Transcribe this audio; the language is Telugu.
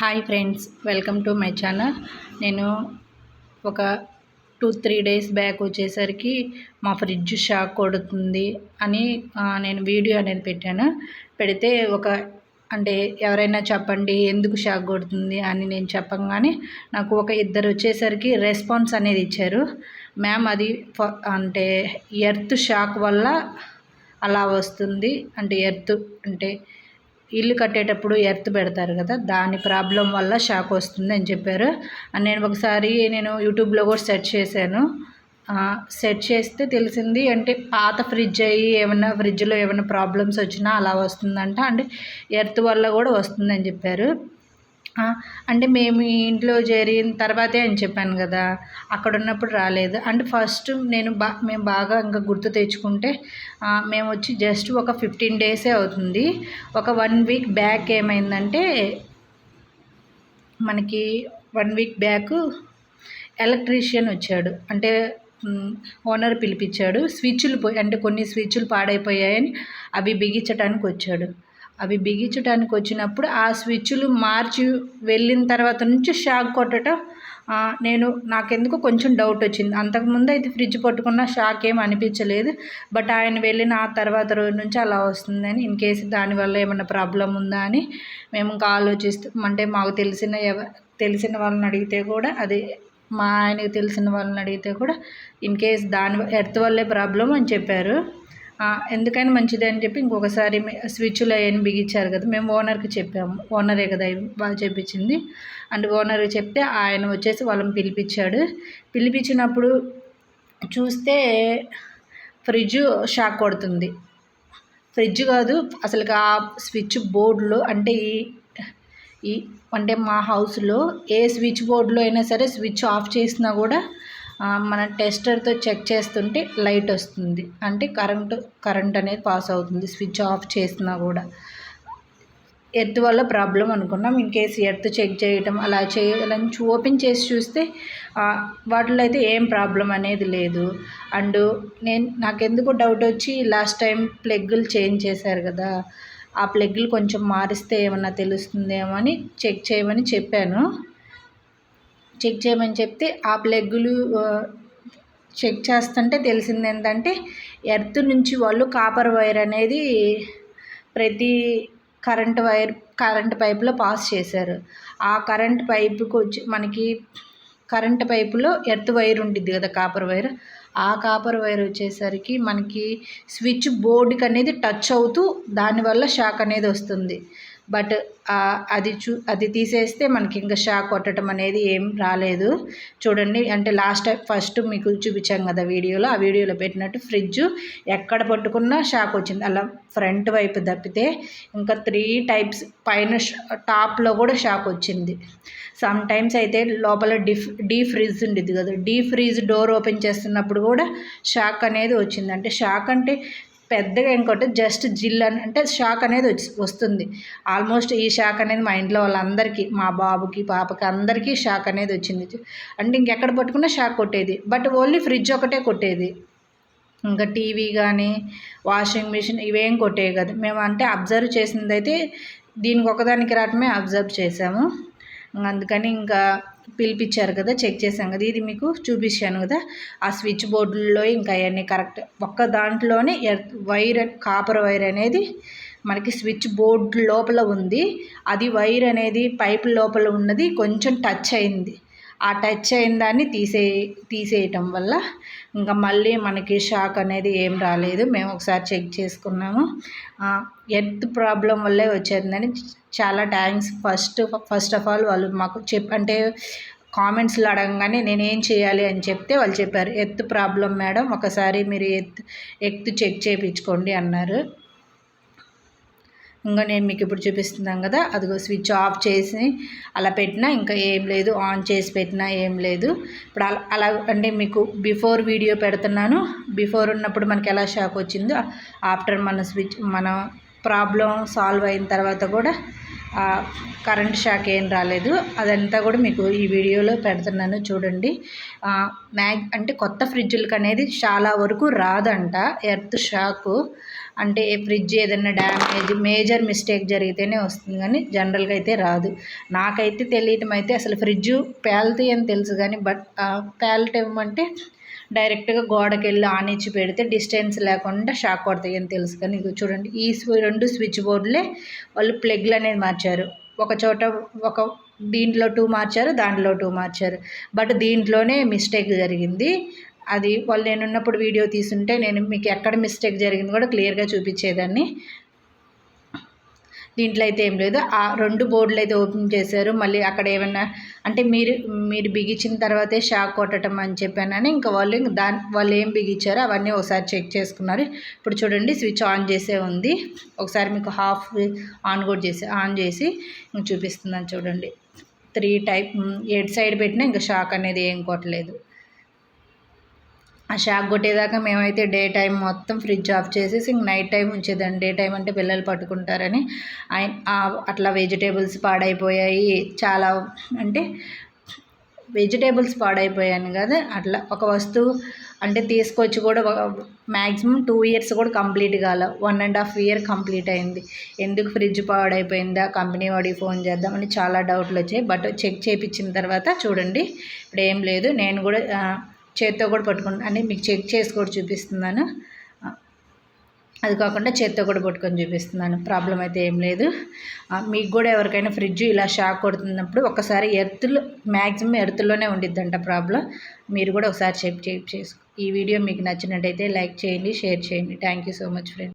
Hi friends welcome to my channel. నేను ఒక టూ త్రీ డేస్ బ్యాక్ వచ్చేసరికి మా ఫ్రిడ్జ్ షాక్ కొడుతుంది అని నేను వీడియో అనేది పెట్టాను. పెడితే ఒక అంటే ఎవరైనా చెప్పండి ఎందుకు షాక్ కొడుతుంది అని నేను చెప్పగానే నాకు ఒక ఇద్దరు వచ్చేసరికి రెస్పాన్స్ అనేది ఇచ్చారు. మ్యామ్ అది అంటే ఎర్త్ షాక్ వల్ల అలా వస్తుంది. అంటే ఎర్త్ అంటే ఇల్లు కట్టేటప్పుడు ఎర్త్ పెడతారు కదా దాని ప్రాబ్లం వల్ల షాక్ వస్తుంది అని చెప్పారు నేను ఒకసారి నేను యూట్యూబ్లో కూడా సెర్చ్ చేశాను. సెట్ చేస్తే తెలిసింది అంటే పాత ఫ్రిడ్జ్ అయ్యి ఏమైనా ఫ్రిడ్జ్లో ఏమైనా ప్రాబ్లమ్స్ వచ్చినా అలా వస్తుందంట. అంటే ఎర్త్ వల్ల కూడా వస్తుందని చెప్పారు. అంటే మేము ఇంట్లో చేరిన తర్వాతే అని చెప్పాను కదా అక్కడ ఉన్నప్పుడు రాలేదు. అంటే ఫస్ట్ నేను బా మేము బాగా ఇంకా గుర్తు తెచ్చుకుంటే మేము వచ్చి జస్ట్ ఒక ఫిఫ్టీన్ డేసే అవుతుంది. ఒక వన్ వీక్ బ్యాక్ ఏమైందంటే మనకి వన్ వీక్ బ్యాక్ ఎలక్ట్రీషియన్ వచ్చాడు. అంటే ఓనర్ పిలిపించాడు. స్విచ్లు పోయి అంటే కొన్ని స్విచ్లు పాడైపోయాయని అవి బిగించడానికి వచ్చాడు. అవి బిగించడానికి వచ్చినప్పుడు ఆ స్విచ్లు మార్చి వెళ్ళిన తర్వాత నుంచి షాక్ కొట్టడం నేను నాకెందుకు కొంచెం డౌట్ వచ్చింది. అంతకుముందు అయితే ఫ్రిడ్జ్ పట్టుకున్న షాక్ ఏం అనిపించలేదు బట్ ఆయన వెళ్ళిన ఆ తర్వాత రోజు నుంచి అలా వస్తుందని ఇన్ కేసు దానివల్ల ఏమైనా ప్రాబ్లం ఉందా అని మేము ఇంకా ఆలోచిస్తాం అంటే మాకు తెలిసిన ఎవ తెలిసిన వాళ్ళని అడిగితే కూడా అది మా ఆయనకి తెలిసిన వాళ్ళని అడిగితే కూడా ఇన్ కేస్ దాని ఎర్త్ వల్లే ప్రాబ్లం అని చెప్పారు. ఎందుకైనా మంచిది అని చెప్పి ఇంకొకసారి స్విచ్లు అవన్నీ బిగించారు కదా మేము ఓనర్కి చెప్పాము. ఓనరే కదా బాగా చెప్పించింది. అండ్ ఓనర్కి చెప్తే ఆయన వచ్చేసి వాళ్ళని పిలిపించాడు. పిలిపించినప్పుడు చూస్తే ఫ్రిడ్జ్ షాక్ కొడుతుంది. ఫ్రిడ్జ్ కాదు అసలు ఆ స్విచ్ బోర్డులో అంటే ఈ ఈ అంటే మా హౌస్లో ఏ స్విచ్ బోర్డులో అయినా సరే స్విచ్ ఆఫ్ చేసినా కూడా మన టెస్టర్తో చెక్ చేస్తుంటే లైట్ వస్తుంది. అంటే కరెంటు కరెంట్ అనేది పాస్ అవుతుంది. స్విచ్ ఆఫ్ చేసినా కూడా. ఎర్త్ వల్ల ప్రాబ్లం అనుకున్నాం. ఇన్ కేసు ఎర్త్ చెక్ చేయటం అలా చేయాలని ఓపెన్ చేసి చూస్తే వాటిలో అయితే ఏం ప్రాబ్లం అనేది లేదు. అండ్ నేను నాకెందుకు డౌట్ వచ్చి లాస్ట్ టైం ప్లగ్గులు చేంజ్ చేశారు కదా. ఆ ప్లగ్గులు కొంచెం మారిస్తే ఏమన్నా తెలుస్తుందేమో అని చెక్ చేయమని చెప్పాను. చెక్ చేయమని చెప్తే ఆ ప్లగ్గులు చెక్ చేస్తుంటే తెలిసింది ఏంటంటే ఎర్త్ నుంచి వాళ్ళు కాపర్ వైర్ అనేది ప్రతి కరెంట్ వైర్ కరెంట్ పైపులో పాస్ చేశారు. ఆ కరెంట్ పైప్కి వచ్చి మనకి కరెంట్ పైపులో ఎర్త్ వైర్ ఉంటుంది కదా కాపర్ వైర్. ఆ కాపర్ వైర్ వచ్చేసరికి మనకి స్విచ్ బోర్డుకి అనేది టచ్ అవుతూ దానివల్ల షాక్ అనేది వస్తుంది. బట్ అది చూ అది తీసేస్తే మనకి ఇంకా షాక్ కొట్టడం అనేది ఏం రాలేదు. చూడండి అంటే లాస్ట్ టైం ఫస్ట్ మీకు చూపించాం కదా వీడియోలో ఆ వీడియోలో పెట్టినట్టు ఫ్రిడ్జ్ ఎక్కడ పట్టుకున్నా షాక్ వచ్చింది. అలా ఫ్రంట్ వైపు తప్పితే ఇంకా త్రీ టైప్స్ పైన టాప్లో కూడా షాక్ వచ్చింది. సమ్ టైమ్స్ అయితే లోపల డిఫ్ డీ ఫ్రిడ్జ్ ఉండేది కదా డీ ఫ్రిడ్జ్ డోర్ ఓపెన్ చేస్తున్నప్పుడు కూడా షాక్ అనేది వచ్చింది. అంటే షాక్ అంటే పెద్దగా ఇంకోటి జస్ట్ జిల్ అని అంటే షాక్ అనేది వచ్చి వస్తుంది. ఆల్మోస్ట్ ఈ షాక్ అనేది మా ఇంట్లో వాళ్ళందరికీ మా బాబుకి పాపకి అందరికీ షాక్ అనేది వచ్చింది. అంటే ఇంకెక్కడ పట్టుకున్నా షాక్ కొట్టేది. బట్ ఓన్లీ ఫ్రిడ్జ్ ఒకటే కొట్టేది. ఇంకా టీవీ కానీ వాషింగ్ మిషన్ ఇవేం కొట్టేవి కదా. మేము అంటే అబ్జర్వ్ చేసింది అయితే దీనికి ఒకదానికి రావటమే అబ్జర్వ్ చేసాము. అందుకని ఇంకా పిలిపించారు కదా చెక్ చేశాం కదా ఇది మీకు చూపించాను కదా ఆ స్విచ్ బోర్డుల్లో ఇంకా అవన్నీ కరెక్ట్. ఒక్క దాంట్లోనే వైర్ కాపర్ వైర్ అనేది మనకి స్విచ్ బోర్డు లోపల ఉంది. అది వైర్ అనేది పైప్ లోపల ఉన్నది కొంచెం టచ్ అయింది. ఆ టచ్ అయిన దాన్ని తీసే తీసేయటం వల్ల ఇంకా మళ్ళీ మనకి షాక్ అనేది ఏం రాలేదు. మేము ఒకసారి చెక్ చేసుకున్నాము. ఎర్త్ ప్రాబ్లం వల్లే వచ్చేదని చాలా thanks. First first of all వాళ్ళు మాకు చెప్ అంటే కామెంట్స్లో అడగగానే నేనేం చేయాలి అని చెప్తే వాళ్ళు చెప్పారు. ఎత్తు ప్రాబ్లం మేడం ఒకసారి మీరు ఎత్తు ఎత్తు చెక్ చేయించుకోండి అన్నారు. ఇంకా నేను మీకు ఇప్పుడు చూపిస్తున్నాను కదా అదిగో స్విచ్ ఆఫ్ చేసి అలా పెట్టినా ఇంకా ఏం లేదు ఆన్ చేసి పెట్టినా ఏం లేదు. ఇప్పుడు అలా అలా అంటే మీకు బిఫోర్ వీడియో పెడుతున్నాను. బిఫోర్ ఉన్నప్పుడు మనకి ఎలా షాక్ వచ్చిందో ఆఫ్టర్ మన స్విచ్ మన ప్రాబ్లం సాల్వ్ అయిన తర్వాత కూడా కరెంట్ షాక్ ఏం రాలేదు. అదంతా కూడా మీకు ఈ వీడియోలో పెడుతున్నాను చూడండి. మ్యాగ్ అంటే కొత్త ఫ్రిడ్జ్లకి అనేది చాలా వరకు రాదంట ఎర్త్ షాకు. అంటే ఫ్రిడ్జ్ ఏదైనా డ్యామేజ్ మేజర్ మిస్టేక్ జరిగితేనే వస్తుంది కానీ జనరల్గా అయితే రాదు. నాకైతే తెలియటం అయితే అసలు ఫ్రిడ్జ్ పేలుతాయి అని తెలుసు కానీ బట్ పేలటం అంటే డైరెక్ట్గా గోడకి వెళ్ళి ఆనిచ్చి పెడితే డిస్టెన్స్ లేకుండా షాక్ కొడతాయి అని తెలుసు కానీ ఇది చూడండి ఈ స్వి- రెండు స్విచ్ బోర్డులే వాళ్ళు ప్లగ్లు అనేది మార్చారు. ఒక చోట ఒక దీంట్లో టూ మార్చారు దాంట్లో టూ మార్చారు. బట్ దీంట్లోనే మిస్టేక్ జరిగింది. అది వాళ్ళు నేను ఉన్నప్పుడు వీడియో తీసుంటే నేను మీకు ఎక్కడ మిస్టేక్ జరిగింది కూడా క్లియర్గా చూపించేదాన్ని. దీంట్లో అయితే ఏం లేదు. ఆ రెండు బోర్డులు అయితే ఓపెన్ చేశారు. మళ్ళీ అక్కడ ఏమైనా అంటే మీరు మీరు బిగించిన తర్వాతే షాక్ కొట్టడం అని చెప్పానని ఇంకా వాళ్ళు ఇంక దాని వాళ్ళు ఏం బిగించారో అవన్నీ ఒకసారి చెక్ చేసుకున్నారు. ఇప్పుడు చూడండి స్విచ్ ఆన్ చేసే ఉంది. ఒకసారి మీకు హాఫ్ ఆన్ కూడా చేసి ఆన్ చేసి ఇంక చూపిస్తుందని చూడండి. త్రీ టైప్ ఎడ్ సైడ్ పెట్టినా ఇంకా షాక్ అనేది ఏం కొట్టలేదు. ఆ షాక్ కొట్టేదాకా మేమైతే డే టైం మొత్తం ఫ్రిడ్జ్ ఆఫ్ చేసేసి ఇంక నైట్ టైం ఉంచేదాన్ని డే టైం అంటే పిల్లలు పట్టుకుంటారని. ఆయన అట్లా వెజిటేబుల్స్ పాడైపోయాయి. చాలా అంటే వెజిటేబుల్స్ పాడైపోయాను కదా. అట్లా ఒక వస్తువు అంటే తీసుకొచ్చి కూడా మ్యాక్సిమం టూ ఇయర్స్ కూడా కంప్లీట్ కాల. One and half year complete అయింది. ఎందుకు ఫ్రిడ్జ్ పాడైపోయిందా? కంపెనీ వాడికి ఫోన్ చేద్దామని చాలా డౌట్లు వచ్చాయి. బట్ చెక్ చేయించిన తర్వాత చూడండి. ఇప్పుడు ఏం లేదు. నేను కూడా చేత్తో కూడా పట్టుకుంటాను అంటే మీకు చెక్ చేసి కూడా చూపిస్తున్నాను. అది కాకుండా చేత్తో కూడా పట్టుకొని చూపిస్తున్నాను. ప్రాబ్లం అయితే ఏం లేదు. మీకు కూడా ఎవరికైనా ఫ్రిడ్జ్ ఇలా షాక్ కొడుతున్నప్పుడు ఒకసారి ఎర్త్లో మ్యాక్సిమం ఎర్త్లోనే ఉండిద్దంట ప్రాబ్లం. మీరు కూడా ఒకసారి చెక్ చెక్ చేసుకో ఈ వీడియో మీకు నచ్చినట్టయితే లైక్ చేయండి షేర్ చేయండి. Thank you so much friend